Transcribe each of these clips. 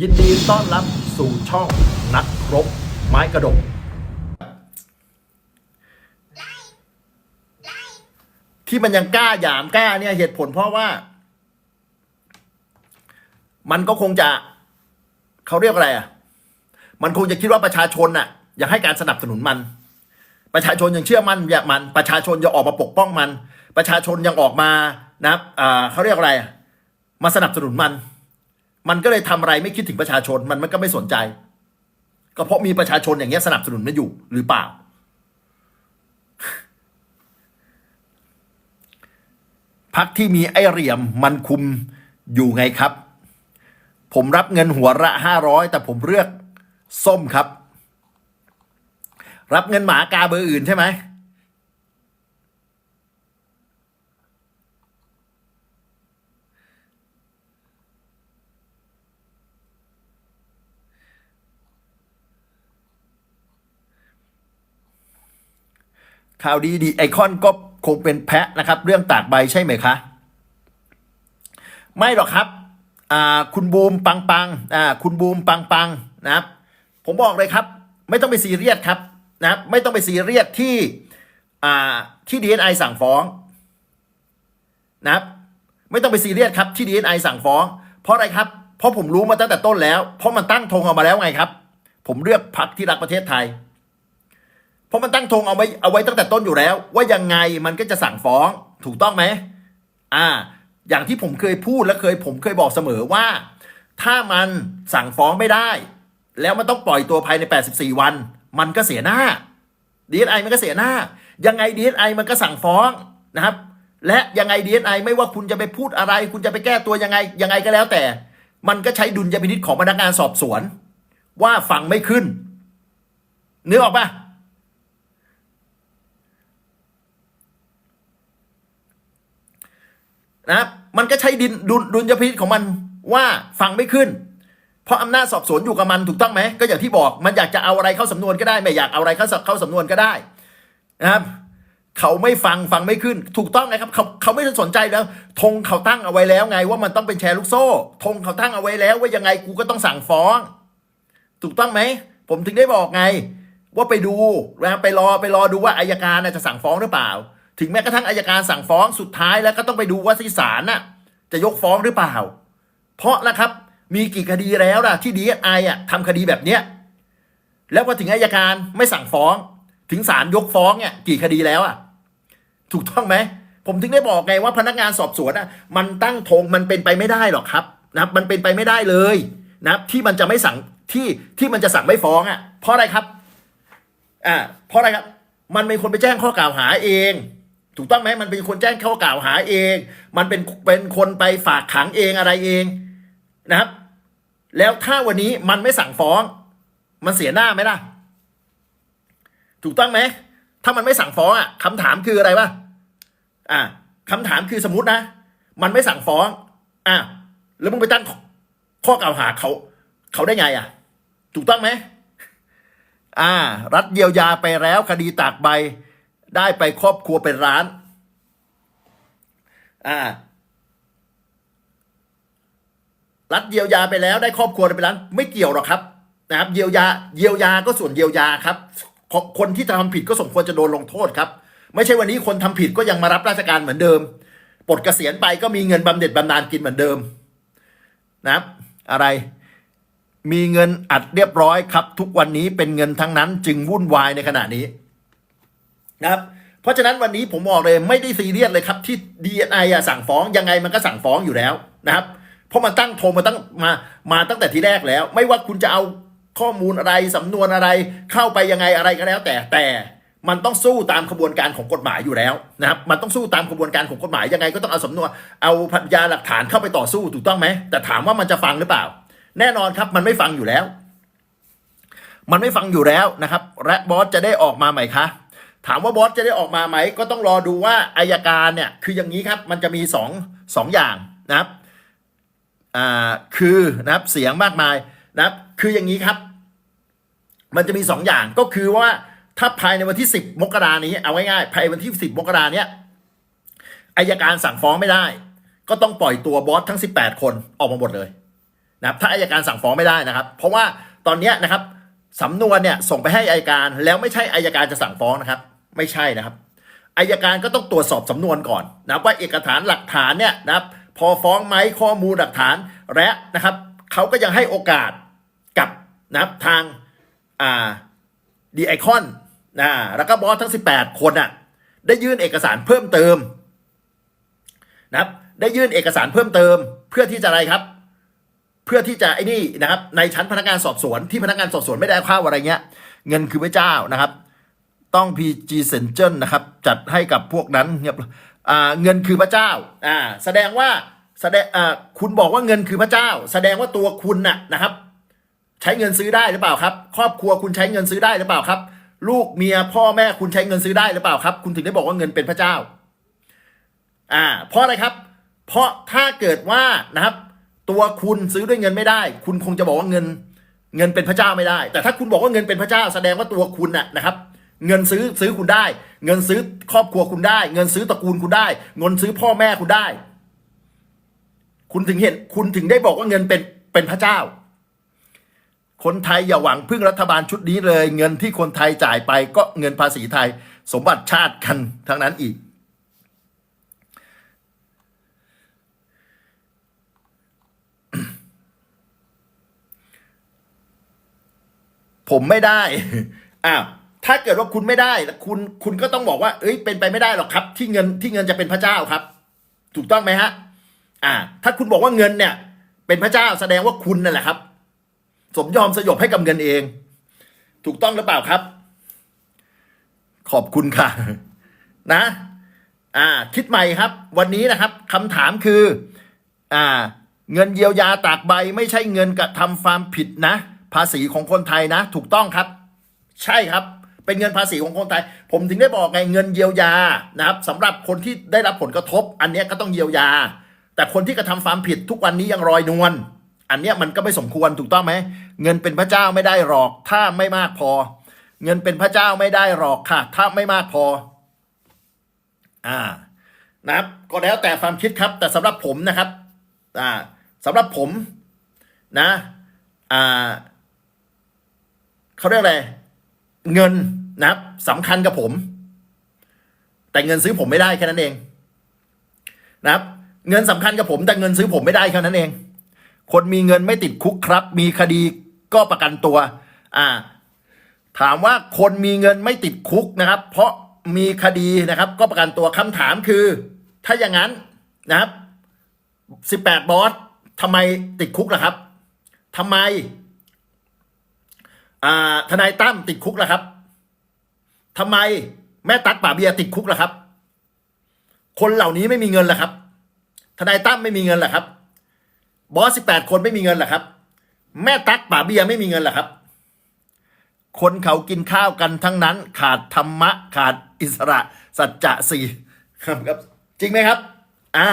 ยินดีต้อนรับสู่ช่องนักรบไม้กระดก ที่มันยังกล้าหยามกล้าเนี่ยเหตุผลเพราะว่า มันก็คงจะเขาเรียกอะไรอะ มันคงจะคิดว่าประชาชนน่ะอยากให้การสนับสนุนมัน ประชาชนยังเชื่อมั่นอยากมัน ประชาชนยังออกมาปกป้องมัน ประชาชนยังออกมานะอ่าเขาเรียกอะไรอะมาสนับสนุนมัน มันก็เลยทำอะไรไม่คิดถึงประชาชนมันมันก็ไม่สนใจ ก็เพราะมีประชาชนอย่างเงี้ยสนับสนุนมันอยู่หรือเปล่า พักที่มีไอเหลี่ยมมันคุมอยู่ไงครับ ผมรับเงินหัวละห้าร้อยแต่ผมเลือกส้มครับ รับเงินหมากาเบอร์อื่นใช่ไหม ข่าวดีดีไอคอนก็คงเป็นแพะนะครับ เรื่องตากใบใช่ไหมคะ ไม่หรอกครับคุณบูมปังปังคุณบูมปังปังนะครับ ผมบอกเลยครับ ไม่ต้องไปซีเรียสครับนะครับ ไม่ต้องไปซีเรียสที่ที่ดีเอไอสั่งฟ้องนะครับ ไม่ต้องไปซีเรียสครับที่ดีเอไอสั่งฟ้อง เพราะอะไรครับ เพราะผมรู้มาตั้งแต่ต้นแล้ว เพราะมันตั้งธงออกมาแล้วไงครับ ผมเลือกพักที่รักประเทศไทย เพราะมันตั้งธงเอาไว้เอาไว้ตั้งแต่ต้นอยู่แล้ว ว่ายังไงมันก็จะสั่งฟ้องถูกต้องไหมอ่า อย่างที่ผมเคยพูดและเคยผมเคยบอกเสมอว่า ถ้ามันสั่งฟ้องไม่ได้ แล้วมันต้องปล่อยตัวภายใน 84 วัน มันก็เสียหน้า DSI มันก็เสียหน้า ยังไง DSI มันก็สั่งฟ้องนะครับ และยังไง DSI ไม่ว่าคุณจะไปพูดอะไร คุณจะไปแก้ตัวยังไงยังไงก็แล้วแต่ มันก็ใช้ดุลยพินิจของพนักงานสอบสวน ว่าฟังไม่ขึ้นนึกออกปะ นะครับมันก็ใช้ดินดุลดุลยพินิจของมันว่าฟังไม่ขึ้น เพราะอำนาจสอบสวนอยู่กับมันถูกต้องไหมก็อย่างที่บอกมันอยากจะเอาอะไรเข้าสำนวนก็ได้ ไม่อยากเอาอะไรเข้าเข้าสำนวนก็ได้นะครับเขาไม่ฟังฟังไม่ขึ้น ถูกต้องนะครับเขาเขาไม่สนใจแล้วธงเขาตั้งเอาไว้แล้วไง ว่ามันต้องเป็นแชร์ลูกโซ่ธงเขาตั้งเอาไว้แล้วว่ายังไงกูก็ต้องสั่งฟ้อง ถูกต้องไหมผมถึงได้บอกไง ว่าไปดูนะครับไปรอไปรอดูว่าอายการจะสั่งฟ้องหรือเปล่า ถึงแม้กระทั่งอายการสั่งฟ้องสุดท้ายแล้วก็ต้องไปดูว่าที่ศาลน่ะจะยกฟ้องหรือเปล่า เพราะนะครับมีกี่คดีแล้วล่ะที่ดีไออะทำคดีแบบเนี้ยแล้วพอถึงอายการไม่สั่งฟ้อง ถึงศาลยกฟ้องเนี่ยกี่คดีแล้วอะถูกต้องไหมผมถึงได้บอกไงว่าพนักงานสอบสวนอะมันตั้งธงมันเป็นไปไม่ได้หรอกครับนะมันเป็นไปไม่ได้เลยนะครับที่มันจะไม่สั่งที่ที่มันจะสั่งไม่ฟ้องอะเพราะอะไรครับอ่าเพราะอะไรครับ มันเป็นคนไปแจ้งข้อกล่าวหาเอง ถูกต้องไหมมันเป็นคนแจ้งข้อกล่าวหาเอง มันเป็นเป็นคนไปฝากขังเองอะไรเองนะครับ แล้วถ้าวันนี้มันไม่สั่งฟ้อง มันเสียหน้าไหมล่ะ ถูกต้องไหมถ้ามันไม่สั่งฟ้องอะคำถามคืออะไรวะอ่าคำถามคือสมมตินะ มันไม่สั่งฟ้องอ่าแล้วมึงไปตั้งข้อกล่าวหาเขา เขาได้ไงอะ ถูกต้องไหมอ่า รัฐเยียวยาไปแล้วคดีตากใบ ได้ไปครอบครัวเป็นร้าน อ่า รัฐเยียวยาไปแล้วได้ครอบครัวเป็นร้าน ไม่เกี่ยวหรอกครับ นะครับ เยียวยา เยียวยาก็ส่วนเยียวยาครับ คนที่ทำผิดก็สมควรจะโดนลงโทษครับ ไม่ใช่วันนี้คนทำผิดก็ยังมารับราชการเหมือนเดิมปลดเกษียณไปก็มีเงินบำเหน็จบำนาญกินเหมือนเดิม นะครับ อะไรมีเงินอัดเรียบร้อยครับ ทุกวันนี้เป็นเงินทั้งนั้นจึงวุ่นวายในขณะนี้ นะครับเพราะฉะนั้นวันนี้ผมบอกเลยไม่ได้ซีเรียสเลยครับที่ DNI อะสั่งฟ้องยังไงมันก็สั่งฟ้องอยู่แล้วนะครับ เพราะมันตั้งโทรมาตั้งมามาตั้งแต่ทีแรกแล้ว ไม่ว่าคุณจะเอาข้อมูลอะไรสำนวนอะไร เข้าไปยังไงอะไรก็แล้ว แต่แต่มันต้องสู้ตามขบวนการของกฎหมายอยู่แล้วนะครับ มันต้องสู้ตามขบวนการของกฎหมายยังไงก็ต้องเอาสำนวนเอาพยานหลักฐานเข้าไปต่อสู้ถูกต้องไหมแต่ถามว่ามันจะฟังหรือเปล่า แน่นอนครับมันไม่ฟังอยู่แล้ว มันไม่ฟังอยู่แล้วนะครับ และบอสจะได้ออกมาไหมคะ ถามว่าบอสจะได้ออกมาไหม ก็ต้องรอดูว่าอายการเนี่ย คืออย่างนี้ครับ มันจะมีสองสองอย่างนะครับอ่าคือนะครับเสียงมากมายนะครับ คืออย่างนี้ครับ มันจะมีสองอย่างก็คือว่าถ้าภายในวันที่สิบมกรานี้เอาง่ายๆภายในวันที่สิบมกราเนี้ยอายการสั่งฟ้องไม่ได้ ก็ต้องปล่อยตัวบอสทั้งสิบแปดคนออกมาหมดเลยนะครับ ถ้าอายการสั่งฟ้องไม่ได้นะครับ เพราะว่าตอนเนี้ยนะครับสำนวนเนี่ยส่งไปให้อายการแล้วไม่ใช่อายการจะสั่งฟ้องนะครับ ไม่ใช่นะครับอายการก็ต้องตรวจสอบสำนวนก่อนนะว่าเอกสารหลักฐานเนี่ยนะครับพอฟ้องไหมข้อมูลหลักฐานและนะครับเขาก็ยังให้โอกาสกับนะครับทางอ่าดีไอคอนนะแล้วก็บอสทั้ง 18 คนอะได้ยื่นเอกสารเพิ่มเติมนะครับได้ยื่นเอกสารเพิ่มเติม เพื่อที่จะอะไรครับ เพื่อที่จะไอ้นี่นะครับในชั้นพนักงานสอบสวนที่พนักงานสอบสวนไม่ได้ข้าวอะไรเงี้ยเงินคือพระเจ้านะครับ ต้อง PG c e n t r นะครับ จัดให้กับพวกนั้นเงียบเงินคือพระเจ้าอ่าแสดงว่าแสดงอ่าคุณบอกว่าเงินคือพระเจ้า แสดงว่าตัวคุณน่ะนะครับ ใช้เงินซื้อได้หรือเปล่าครับ ครอบครัวคุณใช้เงินซื้อได้หรือเปล่าครับ ลูกเมียพ่อแม่คุณใช้เงินซื้อได้หรือเปล่าครับ คุณถึงได้บอกว่าเงินเป็นพระเจ้าอ่าเพราะอะไรครับ เพราะถ้าเกิดว่านะครับ ตัวคุณซื้อด้วยเงินไม่ได้ คุณคงจะบอกว่าเงิน เงินเป็นพระเจ้าไม่ได้ แต่ถ้าคุณบอกว่าเงินเป็นพระเจ้า แสดงว่าตัวคุณน่ะนะครับ เงินซื้อซื้อคุณได้ เงินซื้อครอบครัวคุณได้ เงินซื้อตระกูลคุณได้ เงินซื้อพ่อแม่คุณได้ คุณถึงเห็นคุณถึงได้บอกว่าเงินเป็นเป็นพระเจ้า คนไทยอย่าหวังพึ่งรัฐบาลชุดนี้เลย เงินที่คนไทยจ่ายไปก็เงินภาษีไทย สมบัติชาติกันทั้งนั้นอีกผมไม่ได้ อ้าว ถ้าเกิดว่าคุณไม่ได้คุณคุณก็ต้องบอกว่า เอ้ยเป็นไปไม่ได้หรอกครับ ที่เงินที่เงินจะเป็นพระเจ้าครับ ถูกต้องไหมฮะ อ่า ถ้าคุณบอกว่าเงินเนี่ย เป็นพระเจ้าแสดงว่าคุณนั่นแหละครับ สมยอมสยบให้กับเงินเอง ถูกต้องหรือเปล่าครับ ขอบคุณค่ะ นะ อ่า คิดใหม่ครับ วันนี้นะครับคำถามคือ อ่า เงินเยียวยาตากใบ ไม่ใช่เงินกระทำความผิดนะ ภาษีของคนไทยนะ ถูกต้องครับ ใช่ครับ เป็นเงินภาษีของคนไทย ผมถึงได้บอกไงเงินเยียวยานะครับสำหรับคนที่ได้รับผลกระทบ อันนี้ก็ต้องเยียวยา แต่คนที่กระทำความผิดทุกวันนี้ยังรอยนวลอันนี้มันก็ไม่สมควรถูกต้องไหมเงินเป็นพระเจ้าไม่ได้หรอก ถ้าไม่มากพอ เงินเป็นพระเจ้าไม่ได้หรอกค่ะ ถ้าไม่มากพอ อ่า นะครับ ก็แล้วแต่ความคิดครับ แต่สำหรับผมนะครับ อ่าสำหรับผม นะ อ่าเขาเรียกอะไร เงินนะครับสำคัญกับผม แต่เงินซื้อผมไม่ได้แค่นั้นเอง นะครับ เงินสำคัญกับผม แต่เงินซื้อผมไม่ได้แค่นั้นเอง คนมีเงินไม่ติดคุกครับ มีคดีก็ประกันตัว อ่า ถามว่าคนมีเงินไม่ติดคุกนะครับ เพราะมีคดีนะครับ ก็ประกันตัวคำถามคือ ถ้าอย่างนั้นนะครับสิบแปดบอสทำไมติดคุกล่ะครับทำไม ทนายตั้มติดคุกแล่ะครับทำไมแม่ตั๊กป่าเบียติดคุกแล่ะครับ คนเหล่านี้ไม่มีเงินล่ะครับ ทนายตั้มไม่มีเงินล่ะครับ บอสสิบแปดคนไม่มีเงินล่ะครับ แม่ตั๊กป่าเบียไม่มีเงินล่ะครับ คนเขากินข้าวกันทั้งนั้น ขาดธรรมะ ขาดอิสระ สัจจะสี่ครับครับ จริงไหมครับ อ่า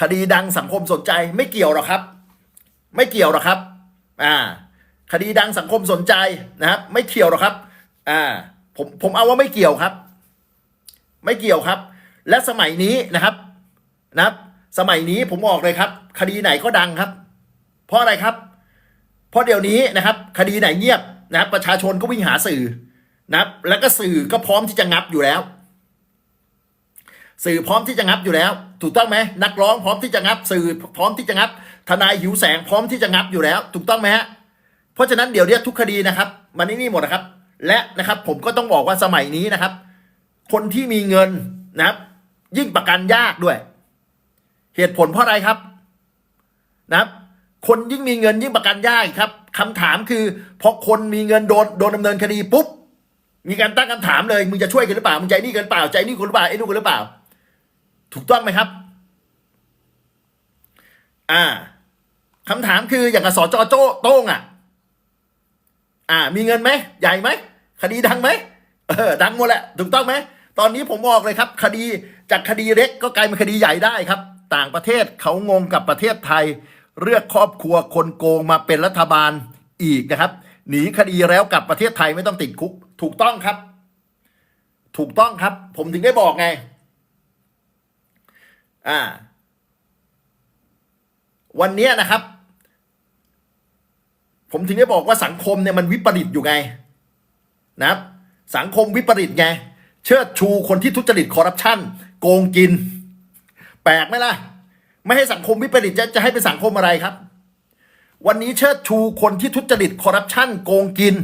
คดีดังสังคมสนใจไม่เกี่ยวหรอกครับ ไม่เกี่ยวหรอกครับ อ่า คดีดังสังคมสนใจนะครับ ไม่เกี่ยวหรอกครับ อ่า ผมผมเอาว่าไม่เกี่ยวครับ ไม่เกี่ยวครับ และสมัยนี้นะครับ นะครับ สมัยนี้ผมบอกเลยครับ คดีไหนก็ดังครับ เพราะอะไรครับ เพราะเดี๋ยวนี้นะครับ คดีไหนเงียบนะครับ ประชาชนก็วิ่งหาสื่อนะครับ แล้วก็สื่อก็พร้อมที่จะงับอยู่แล้ว สื่อพร้อมที่จะงับอยู่แล้ว ถูกต้องไหมนักร้องพร้อมที่จะงับ สื่อพร้อมที่จะงับ ทนายหิวแสงพร้อมที่จะงับอยู่แล้ว ถูกต้องไหมฮะ ราะฉะนั้นเดี๋ยวเนี้ทุกคดีนะครับ มันนี่นี่หมดนะครับ และนะครับผมก็ต้องบอกว่าสมัยนี้นะครับ คนที่มีเงินนะครับ ยิ่งประกันยากด้วย เหตุผลเพราะอะไรครับนะครับ คนยิ่งมีเงินยิ่งประกันยากครับคำถามคือพอคนมีเงินโดนโดนดำเนินคดีปุ๊บมีการตั้งคำถามเลยมึงจะช่วยกันหรือเปล่ามึงใจนี่กันเปล่าใจนี่คนหรือเปล่าไอ้นู่นกันหรือเปล่า ถูกต้องไหมครับ อ่าคำถามคืออย่างกับสจโจ้โต้งอะ อ่า มีเงินไหมใหญ่ไหมคดีดังไหมเออดังหมดแหละถูกต้องไหมตอนนี้ผมบอกเลยครับ คดีจากคดีเล็กก็กลายเป็นคดีใหญ่ได้ครับ ต่างประเทศเขางงกับประเทศไทย เลือกครอบครัวคนโกงมาเป็นรัฐบาลอีกนะครับ หนีคดีแล้วกลับประเทศไทยไม่ต้องติดคุก ถูกต้องครับ ถูกต้องครับ ผมถึงได้บอกไง อ่า วันนี้นะครับ ผมถึงได้บอกว่าสังคมเนี่ยมันวิปริตอยู่ไงนะครับ สังคมวิปริตไง เชิดชูคนที่ทุจริตคอร์รัปชันโกงกิน แปลกไหมล่ะ ไม่ให้สังคมวิปริตจะจะให้เป็นสังคมอะไรครับ วันนี้เชิดชูคนที่ทุจริตคอร์รัปชันโกงกิน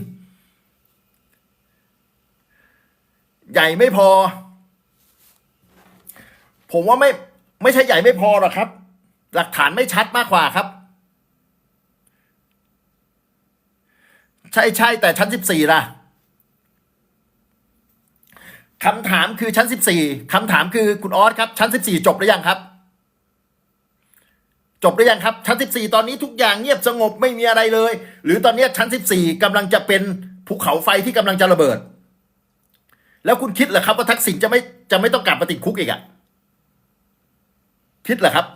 ใหญ่ไม่พอ ผมว่าไม่ไม่ใช่ใหญ่ไม่พอหรอกครับ หลักฐานไม่ชัดมากกว่าครับ ใช่ใช่แต่ชั้นสิบสี่ล่ะคำถามคือชั้นสิบสี่คำถามคือคุณออสครับ ชั้นสิบสี่จบหรือยังครับ จบหรือยังครับ ชั้นสิบสี่ตอนนี้ทุกอย่างเงียบสงบไม่มีอะไรเลย หรือตอนนี้ชั้นสิบสี่กำลังจะเป็นภูเขาไฟที่กำลังจะระเบิด แล้วคุณคิดเหรอครับว่าทักษิณจะไม่จะไม่ต้องกลับมาติดคุกอีกอะคิดเหรอครับ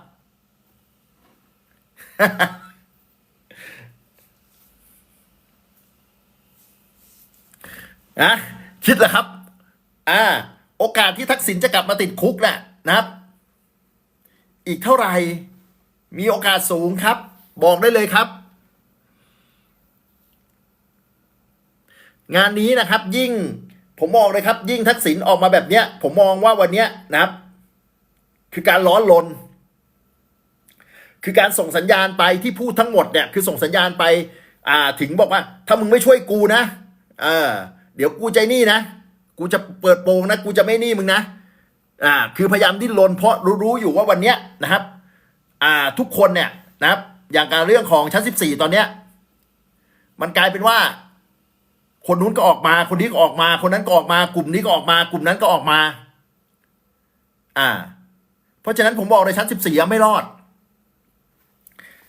นะคิดเหรอครับ อ่า โอกาสที่ทักษิณจะกลับมาติดคุกน่ะนะครับ อีกเท่าไหร่ มีโอกาสสูงครับ บอกได้เลยครับ งานนี้นะครับ ยิ่งผมมองเลยครับ ยิ่งทักษิณออกมาแบบเนี้ย ผมมองว่าวันเนี้ยนะครับ คือการล้อลน คือการส่งสัญญาณไปที่พูดทั้งหมดเนี่ย คือส่งสัญญาณไป อ่า ถึงบอกว่า ถ้ามึงไม่ช่วยกูนะ เออ ดี๋ยวกูใจนี่นะ กูจะเปิดโปงนะ กูจะไม่นี่มึงนะ อ่า คือพยายามดิ้นรนเพราะรู้รู้อยู่ว่าวันเนี้ยนะครับ อ่า ทุกคนเนี่ยนะครับ อย่างการเรื่องของชั้นสิบสี่ตอนเนี้ย มันกลายเป็นว่า คนนู้นก็ออกมา คนนี้ก็ออกมา คนนั้นก็ออกมา กลุ่มนี้ก็ออกมา กลุ่มนั้นก็ออกมา อ่า เพราะฉะนั้นผมบอกเลยชั้นสิบสี่ไม่รอด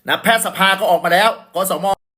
นะ แพทยสภาก็ออกมาแล้วกสม